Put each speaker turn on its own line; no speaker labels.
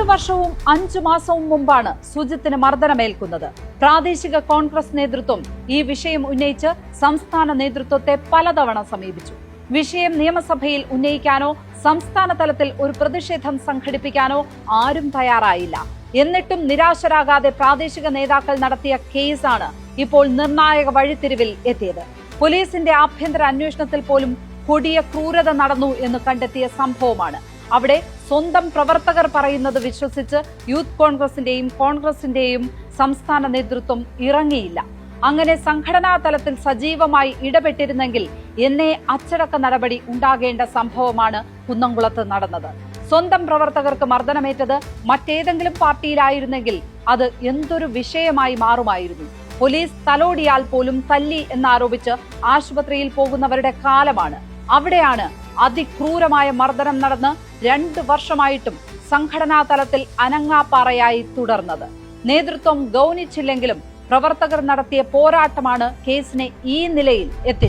രണ്ടു വർഷവും അഞ്ചു മാസവും മുമ്പാണ് സുജിത്തിന് മർദ്ദനമേൽക്കുന്നത്. പ്രാദേശിക കോൺഗ്രസ് നേതൃത്വം ഈ വിഷയം ഉന്നയിച്ച് സംസ്ഥാന നേതൃത്വത്തെ പലതവണ സമീപിച്ചു. വിഷയം നിയമസഭയിൽ ഉന്നയിക്കാനോ സംസ്ഥാന തലത്തിൽ ഒരു പ്രതിഷേധം സംഘടിപ്പിക്കാനോ ആരും തയ്യാറായില്ല. എന്നിട്ടും നിരാശരാകാതെ പ്രാദേശിക നേതാക്കൾ നടത്തിയ കേസാണ് ഇപ്പോൾ നിർണായക വഴിത്തിരിവിൽ എത്തിയത്. പോലീസിന്റെ ആഭ്യന്തര അന്വേഷണത്തിൽ പോലും കൊടിയ ക്രൂരത നടന്നു എന്ന് കണ്ടെത്തിയ സംഭവമാണ്. അവിടെ സ്വന്തം പ്രവർത്തകർ പറയുന്നത് വിശ്വസിച്ച് യൂത്ത് കോൺഗ്രസിന്റെയും കോൺഗ്രസിന്റെയും സംസ്ഥാന നേതൃത്വം ഇറങ്ങിയില്ല. അങ്ങനെ സംഘടനാ തലത്തിൽ സജീവമായി ഇടപെട്ടിരുന്നെങ്കിൽ എന്നെ അച്ചടക്ക നടപടി ഉണ്ടാകേണ്ട സംഭവമാണ് കുന്നംകുളത്ത് നടന്നത്. സ്വന്തം പ്രവർത്തകർക്ക് മർദ്ദനമേറ്റത് മറ്റേതെങ്കിലും പാർട്ടിയിലായിരുന്നെങ്കിൽ അത് എന്തൊരു വിഷയമായി മാറുമായിരുന്നു. പോലീസ് തലോടിയാൽ പോലും തല്ലി എന്നാരോപിച്ച് ആശുപത്രിയിൽ പോകുന്നവരുടെ കാലമാണ്. അവിടെയാണ് അതിക്രൂരമായ മർദ്ദനം നടന്ന് രണ്ട് വർഷമായിട്ടും സംഘടനാ തലത്തിൽ അനങ്ങാപ്പാറയായി തുടർന്നത്. നേതൃത്വം ഗൗനിച്ചില്ലെങ്കിലും പ്രവർത്തകർ നടത്തിയ പോരാട്ടമാണ് കേസിനെ ഈ നിലയിൽ എത്തിച്ചത്.